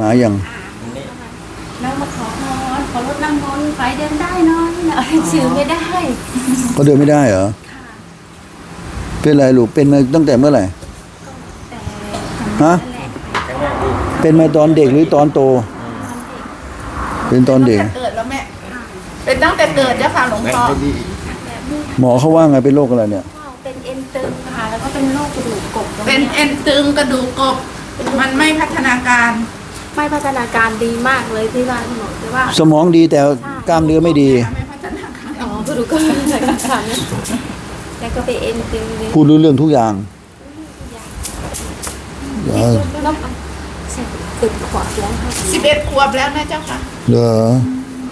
มาอย่างแล้วมาขอพรขอรถนั่งมนต์ไปเดินได้น้อยนะสื่อไม่ได้เขาเดินไม่ได้เหรอเป็นไรลูกเป็นมาตั้งแต่เมื่อไหร่ฮะเป็นมาตอนเด็กหรือตอนโต เป็นตอนเด็กเกิดแล้วแม่เป็นตั้งแต่เกิดเจ้าค่ะหลวงพ่อหมอเขาว่าไงเป็นโรคอะไรเนี่ยเป็นเอ็นตึงค่ะแล้วก็เป็นโรคกระดูกกบเป็นเอ็นตึงกระดูกกบมันไม่พัฒนาการ ไม่พัฒนาการดีมากเลยที่ว่าหมอแต่ว่าสมองดีแต่กล้ามเนื้อไม่ดี ไม่พัฒนาการอ๋อกระดูกก็ไม่พัฒนาการนะแล้วก็เป็นเอ็นตึงเลยพูดรู้เรื่องทุกอย่างเดี๋ยวน้องใส่ติดขวดแล้วค่ะสิบเอ็ดขวบแล้วนะเจ้าค่ะเหรอ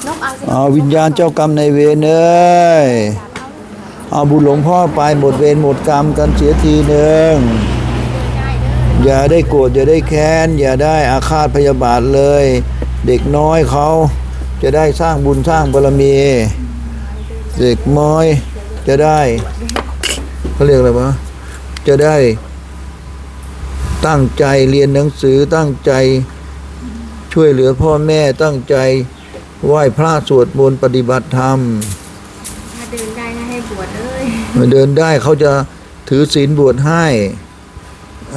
น้องเอาเอาวิญญาณเจ้ากรรมในายเวรเอ้ยเอาบุญหลวงพ่อไปหมดเวรหมดกรรมกันเสียทีหนึ่ง อย่าได้โกรธอย่าได้แค้น อย่าได้อาฆาตพยาบาทเลย เด็กน้อยเขาจะได้สร้างบุญสร้างบารมี เด็กน้อยจะได้เขาเรียกอะไรวะจะได้ ตั้งใจเรียนหนังสือตั้งใจช่วยเหลือพ่อแม่ตั้งใจไหว้พระสวดมนต์ปฏิบัติธรรม ถ้าเดินได้ก็ให้บวชเลยมาเดินได้เขาจะถือศีลบวชให้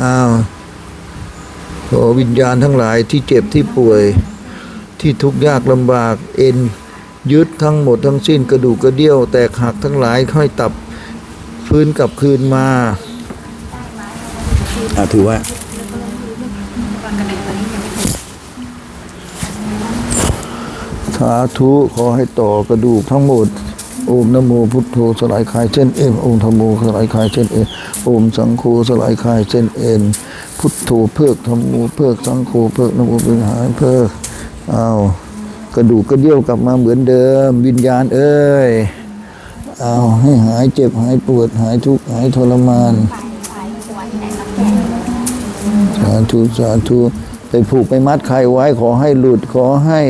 อ้าว ขอวิญญาณทั้งหลายที่เจ็บที่ป่วย ที่ทุกข์ยากลำบากเอ็น ยึดทั้งหมดทั้งสิ้นกระดูกกระเดี่ยว แตกหักทั้งหลายค่อยตับฟื้นกลับคืนมาอ่าถือว่าสาธุขอให้ต่อกระดูกทั้งหมด โอมนะโมพุทโธสลายคลายเส้นเอ็นโอมธรรมโมสลายคลายเส้นเอ็นโอมสังโฆสลายคลายเส้นเอ็น พุทโธเพิกธรรมโมเพิกสังโฆเพิกนโมเป็นหายเพิกเอากระดูกกระเดี่ยวกลับมาเหมือนเดิม วิญญาณเอ้ยเอาให้หายเจ็บหายปวดหายทุกข์หายทรมานสาธุสาธุไปผูกไปมัดใครไว้ขอให้หลุดขอให้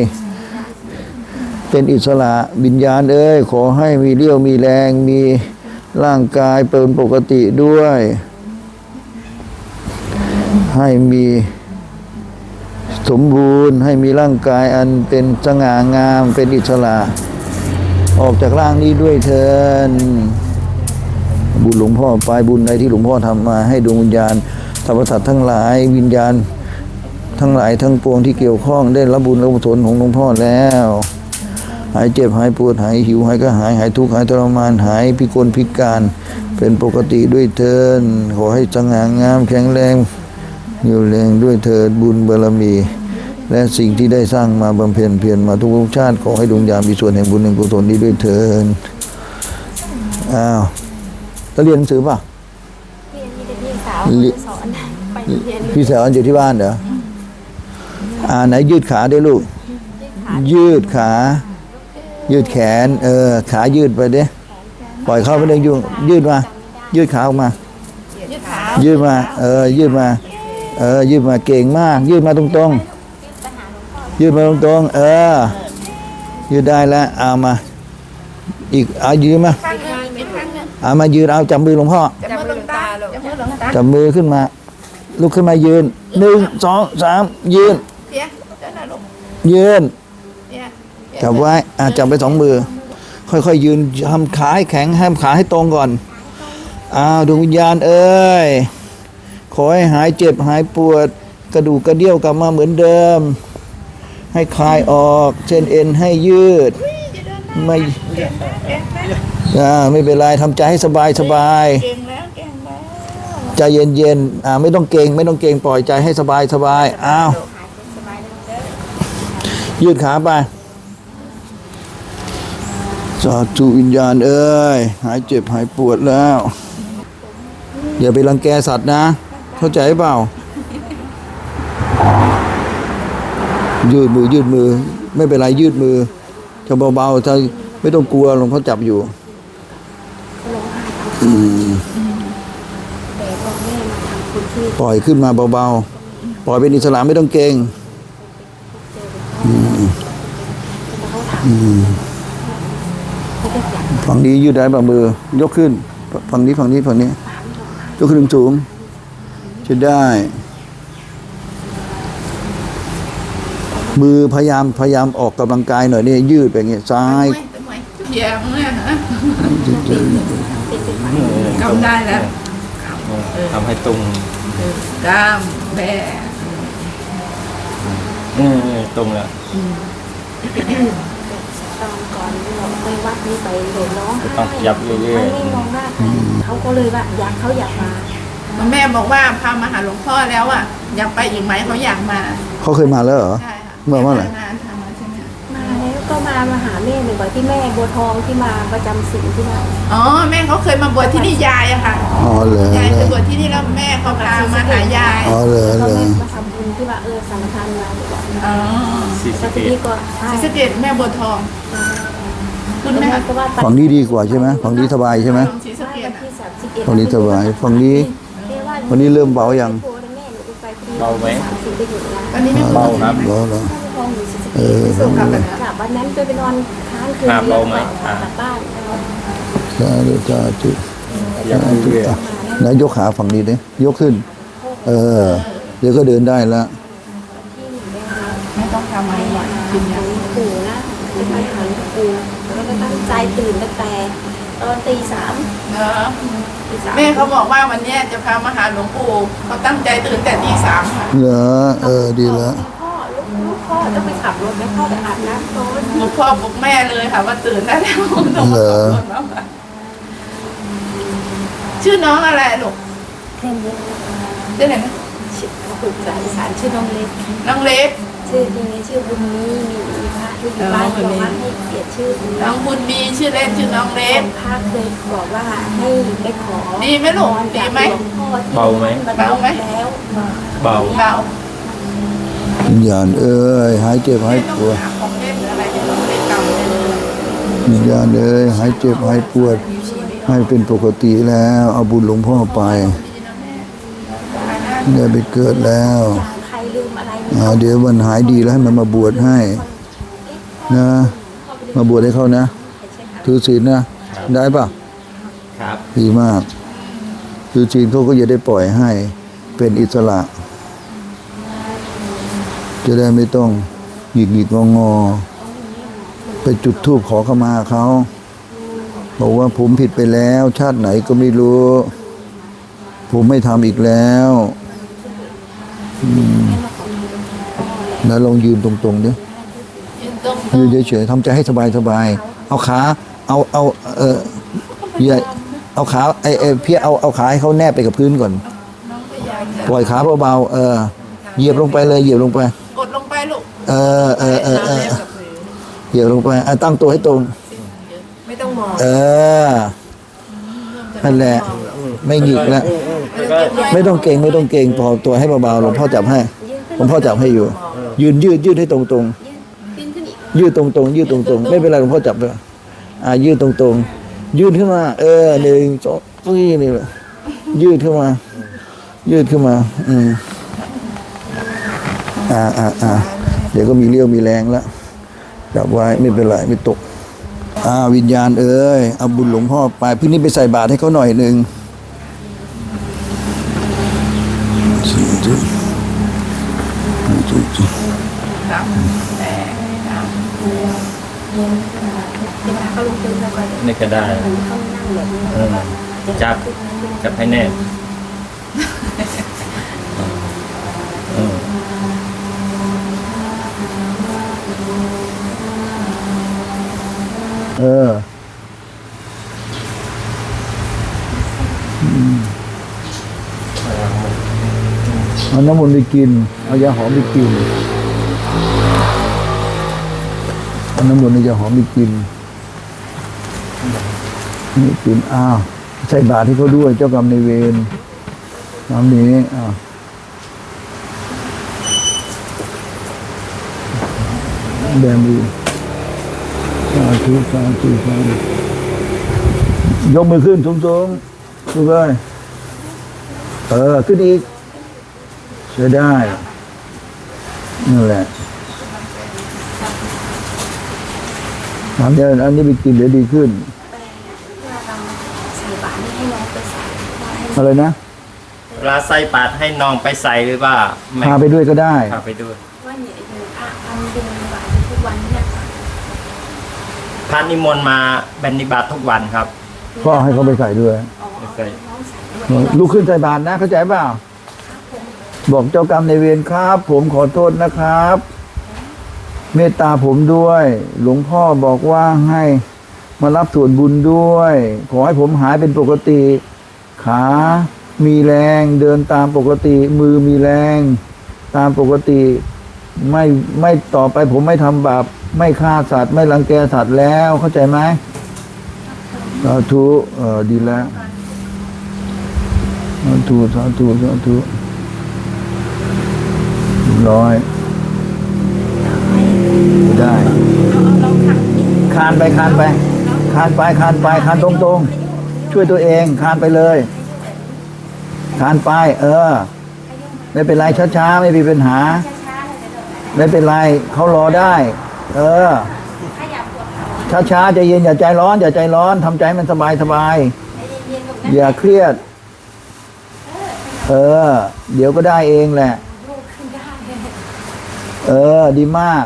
เป็นอิสระวิญญาณเอ้ยขอให้มีเรี่ยวมีแรงมีร่างกายเป็นปกติด้วย ให้มีสมบูรณ์ ให้มีร่างกายอันเป็นสง่างามเป็นอิสระออกจากร่างนี้ด้วยเถินบุญหลวงพ่อไปบุญใดที่หลวงพ่อทำมาให้ดวงวิญญาณสรรพสัตว์ทั้งหลายวิญญาณ ทั้งหลายทั้งปวงที่เกี่ยวข้องได้รับบุญรับกุศลของหลวงพ่อแล้ว หายเจ็บหายปวดหายหิวหายก็หายหายทุกข์หายทรมานหายพิกลพิการ เป็นปกติด้วยเทินขอให้สง่างามแข็งแรง อยู่แรงด้วยเถิดบุญบารมี และสิ่งที่ได้สร้างมาบำเพ็ญเพียรมาทุกภพชาติขอให้ดวงวิญญาณมีส่วนแห่งบุญแห่งกุศลนี้ด้วยเถินอ้าวแล้วเรียนหนังสือป่ะเรียนมีแต่พี่สาวลิสอนไปเรียนพี่สาวอยู่ที่บ้านเหรออ่าไหนยืดขาด้วยลูก ยืดขา ยืดแขน เออ ขายืดไปเด้ปล่อยเข้าไปเลยยุ่งยืดมา ยืดขาออกมา ยืดขายืดมา เออ ยืดมา เออยืดมาเก่งมาก ยืดมาตรงๆ ยืดมาตรงๆ เออ ยืดได้แล้วเอามา อีกเอายืดมาข้างหนึงอีกข้างหนึงเอามายืนเอาจับมือหลวงพ่อจับมือหลวงตาจับมือหลวงตาจับมือขึ้นมา ลุกขึ้นมายืนหนึ่งสองสามยืนเพียเจ้าหน้าลูกยืนเนี่ยจับไว้อะจับไปสองมือ ค่อยๆยืนทำขาให้แข็งให้ขาให้ตรงก่อนอ้าวดวงวิญญาณเอ้ย ขอให้หายเจ็บหายปวด กระดูกกระเดี่ยวกลับมาเหมือนเดิม ให้คลายออกเส้นเอ็นให้ยืด ไม่อ่าไม่เป็นไรทำใจให้สบายสบายเก่งแล้วเก่งแล้วใจเย็นๆอ่าไม่ต้องเกรงไม่ต้องเกรงปล่อยใจให้สบายสบายอ้าวยืดขาไปสาธุวิญญาณเอ้ยหายเจ็บหายปวดแล้ว อย่าไปรังแกสัตว์นะ เข้าใจเปล่า ยืดมือยืดมือ ไม่เป็นไรยืดมือจะเบาๆถ้าไม่ต้องกลัวหลวงพ่อจับอยู่อืมแต่พ่อแม่มาทำคุณที่ปล่อยขึ้นมาเบาๆ ปล่อยเป็นอิสระไม่ต้องเกรงอืมอืมฝั่งนี้ยืดได้บ่ามือ ยกขึ้น ฝั่งนี้ฝั่งนี้ฝั่งนี้ ยกขึ้นสูงๆ จะได้ มือพยายามพยายามออกกำลังกายหน่อยนี่ยืดไปอย่างเงี้ยซ้ายทำไมเพียงเนี่ยฮะกำได้แล้วทำให้ตรงกล้ามแบเออตรงแล้วตอนก่อนเราไปวัดนี้ไปเห็นร้องไห้ยับเรื่อยมันไม่มองหน้าใครเขาก็เลยว่าอยากเขาอยากมา แม่บอกว่าพามาหาหลวงพ่อแล้วอะอยากไปอีกไหมเขาอยากมาเขาเคยมาแล้วเหรอ ใช่ค่ะเมื่อเมื่อไหร่ นานทำมาใช่ไหมมาแล้วก็มามาหาแม่หนึ่งบ่อยที่แม่บัวทองที่มาประจำศีลที่นั่นอ๋อแม่เขาเคยมาบวชที่นี่ยายอะค่ะ อ๋อเหรอยายเคยบวชที่นี่แล้วแม่เขาพามาหายายอ๋อเหรอแล้วเหรก็อแม่มาทำบุญที่ว่าเออสังฆทานมาดีกว่าอ๋อๆสี่สิแล้บวทีเอ็ดนี้ก็ใช่ศรีสะเกดแม่บัวทอง คุณแล้วแม่แม่ก็ว่าไปฝั่งนี้ดีกว่าใช่ไหมฝั่งนี้สบายใช่ไหม ศรีสะเกวัดนที่สามสิบเอ็ด ฝั่งนี้สบายฝั่งนี้ วันนี้เริ่มเบายังเบาไหมสามสิบไปอยู่นะตอนนี้แม่เบาครับเหรอเหรอทองอยู่สิบเออส่งกลับไปแล้วกลับวันนั้นไปไปนอนค้างคืนครับเบาไหมกลับบ้านสาธุสาธุอยากเรื่อยนายยกขาฝั่งนี้ดิยกขึ้น เออ เดี๋ยวก็เดินได้แล้วไม่ต้องทำอะไรหรอกกินยาปู่นะจะไปหาหลวงปู่แล้วก็ตั้งใจตื่นตั้งแต่ ตอนตีสามเนอะตีสามแม่เขาบอกว่าวันเนี้ยจะพามาหาหลวงปู่เขาตั้งใจตื่นแต่ตีสามค่ะเหรอเออดีแล้ว พ่อลูกลูกพ่อต้องไปขับรถแล้วพ่อไปอาบน้ำก่อนหลวงพ่อปลุกแม่เลยค่ะ ว่าตื่นได้แล้วต้องมาขอบคุณแล้วค่ะชื่อน้องอะไรลูกเพื่อนเยอะชื่ออะไรนะชื่อเขาปรึกษาอีสานชื่อน้องเล็กน้องเล็ก ชื่อจริงๆชื่อบุญมีมีพระที่อยู่บ้านบอกว่าให้เปลี่ยนชื่อน้องบุญมีชื่อเล่นชื่อน้องเล็กพระเคยบอกว่าให้ไปขอดีไหมลูกดีไหมเบาไหมเบาไหมแล้วเบาเบาวิญญาณเอ้ยหายเจ็บหายไม่ต้องปวดหาของเล่นหรืออะไรให้น้องเล็กเก่าเลยวิญญาณเอ้ยหายเจ็บหายปวด ให้เป็นปกติแล้ว เอาบุญหลวงพ่อไปได้ไปเกิดแล้ว เดี๋ยววันหายดีแล้วให้มันมาบวชให้นะมาบวชให้เขานะ ถือศีลนะ ได้ปะครับดีมากถือศีลเขาก็จะได้ปล่อยให้เป็นอิสระ จะได้ไม่ต้องหยิกหยิกงองอๆไปจุดธูปขอขมาเขา บอกว่าผมผิดไปแล้ว ชาติไหนก็ไม่รู้ ผมไม่ทำอีกแล้ว อืม แล้วลองยืนตรงๆดิยืนตรงยืนเฉยๆทำใจให้สบายๆเอาขาเอาเอาเอออย่าเอาขาไอ้ไอ้เพี้ยเอาเอาขาให้เขาแนบไปกับพื้นก่อนน้องพยายามจะปล่อยขาเบาๆเออเหยียบลงไปเลยเหยียบลงไปกดลงไปลูกเออเออเออเออเหยียบลงไปอะตั้งตัวให้ตรงไม่ต้องมองเออนั่นแหละไม่หงิกแล้วแล้วก็ไม่ต้องเก่งไม่ต้องเก่งพอตัวให้เบาๆหลวงพ่อจับให้หลวงพ่อจับให้อยู่ ยืนยืดยืดให้ตรงขึ้นขึ้นอีกๆยืดตรงๆยืดตรงๆไม่เป็นไรหลวงพ่อจับเลยอ่ายืดตรงๆยืดขึ้นมา เออหนึ่งสองนี่นี่แหละยืดขึ้นมา ยืดขึ้นมา อืมอ่าอ่าอ่าเดี๋ยวก็มีเลี้ยวมีแรงแล้วจับไว้ไม่เป็นไรไม่ตกอ่าวิญญาณเอ้ยเอาบุญหลวงพ่อไปพี่นี้ไปใส่บาตรให้เขาหน่อยหนึ่ง ดำแดงดำ เวลาเขาลงทุ นเราก็นี่ก็ได้เขานั่งแบบนี้เออจับจับให้แน่นเออเอออืมเอาน้ำมันต์ไปกิน เอายาหอมไปกิน น้ำมนต์เอายาหอมไปกินนี่กินอ้าวใส่บาตรให้เขาด้วย เจ้ากรรมในเวรน้ำนี้อ้าวแบมือสาธุสาธุสาธุยกมือขึ้นสูงสูงๆดูเลยเออ ขึ้นอีกใช้ได้นั่นแหละ อันนี้อันนี้ไปกินเดี๋ยวดีขึ้นเพื่อเราใส่บาตรให้น้องไปใส่ให้อะไรนะเวลาใส่ปาดให้น้องไปใส่หรือว่าไม่พาไปด้วยก็ได้พาไปด้วยไว้เนี่ยอยู่อะทำบินบาตทุกวันเนี่ยค่ะพระนิมนต์มาแบนนิบาตทุกวันครับก็ให้เขาไปใส่ด้วยอ๋อไม่เคยน้องใส่ด้วยลุกขึ้นใส่บาตรนะเข้าใจเปล่าบอกเจ้ากรรมในายเวรครับ ผมขอโทษนะครับ เมตตาผมด้วย หลวงพ่อบอกว่าให้มารับส่วนบุญด้วย ขอให้ผมหายเป็นปกติ ขา มีแรงเดินตามปกติ มือมีแรง ตามปกติ ไม่ไม่ต่อไปผมไม่ทำบาปไม่ฆ่าสัตว์ ไม่รังแกสัตว์แล้วเข้าใจไหมสาธุเออดีแล้วสาธุสาธุสาธุร้อย คานไปคานไปคานไปคานไปคานตรงๆช่วยตัวเองคานไปเลยคานไป เออ ไม่เป็นไรช้าๆไม่มีปัญหา ไม่เป็นไรเขารอได้ เออขยับปวดเข่าช้าๆใจเย็นอย่าใจร้อน อย่าใจร้อนทำใจมันสบายสบายใจเย็นๆอย่าเครียด เออ เดี๋ยวก็ได้เองแหละ เออ ดีมาก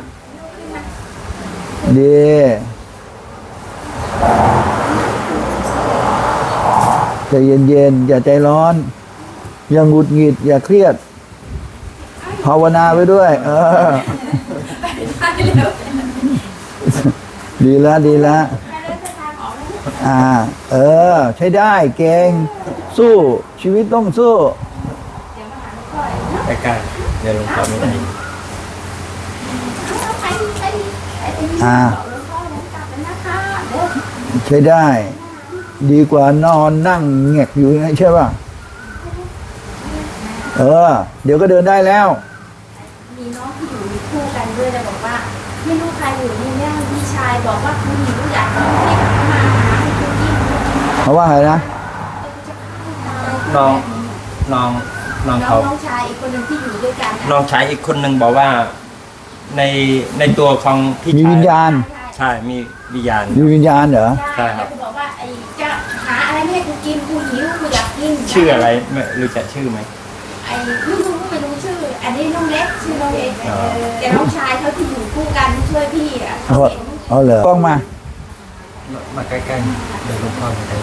ดีใจเย็นๆ อย่าใจร้อน อย่าหงุดหงิด อย่าเครียด ภาวนาไว้ด้วย เออ ดีแล้วดีแล้วอ่า เออ ใช้ได้เก่ง สู้ชีวิตต้องสู้ใกล้ๆเดี๋ยวหลวงพ่อไม่ได้อใช้ได้ ดีกว่านอนนั่งแงกอยู่อย่างนี้ใช่ป่ะ เออ เดี๋ยวก็เดินได้แล้ว มีน้องที่อยู่คู่กันด้วยแล้วบอกว่า ไม่รู้ใครอยู่นี่เนี่ยพี่ชายบอกว่าคุณหญิงอยากให้พี่กลับมาหาให้คุณยิ่งเขาว่าไงนะน้องน้องน้องน้องเขาน้องชายอีกคนหนึ่งที่อยู่ด้วยกันน้องชายอีกคนหนึ่งบอกว่า ในในตัวของพี่มีชายวิญญาณ ใช่มีวิญญาณมีวิญญาณเหรอ ใช่ครับแล้วก็บอกว่าไอ้จะหาอะไรไม่ให้กูกินกูหิวกูอยากกินชื่ออะไรไม่รู้จักชื่อไหม ไอ้ไม่รู้ไม่รู้ชื่อ อันนี้น้องเล็กชื่อน้องเล็กอ๋อ แต่น้องชายเขาที่อยู่คู่กันช่วยพี่อะเอาเขาเห็นเอาเหรอกล้องมามาใกล้ๆเดี๋ยวหลวงพ่อไม่ได้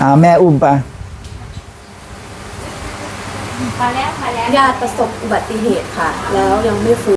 อ่าแม่อุ้มไปพอแล้วพอแล้ว ญาติประสบอุบัติเหตุค่ะ แล้วยังไม่ฟื้น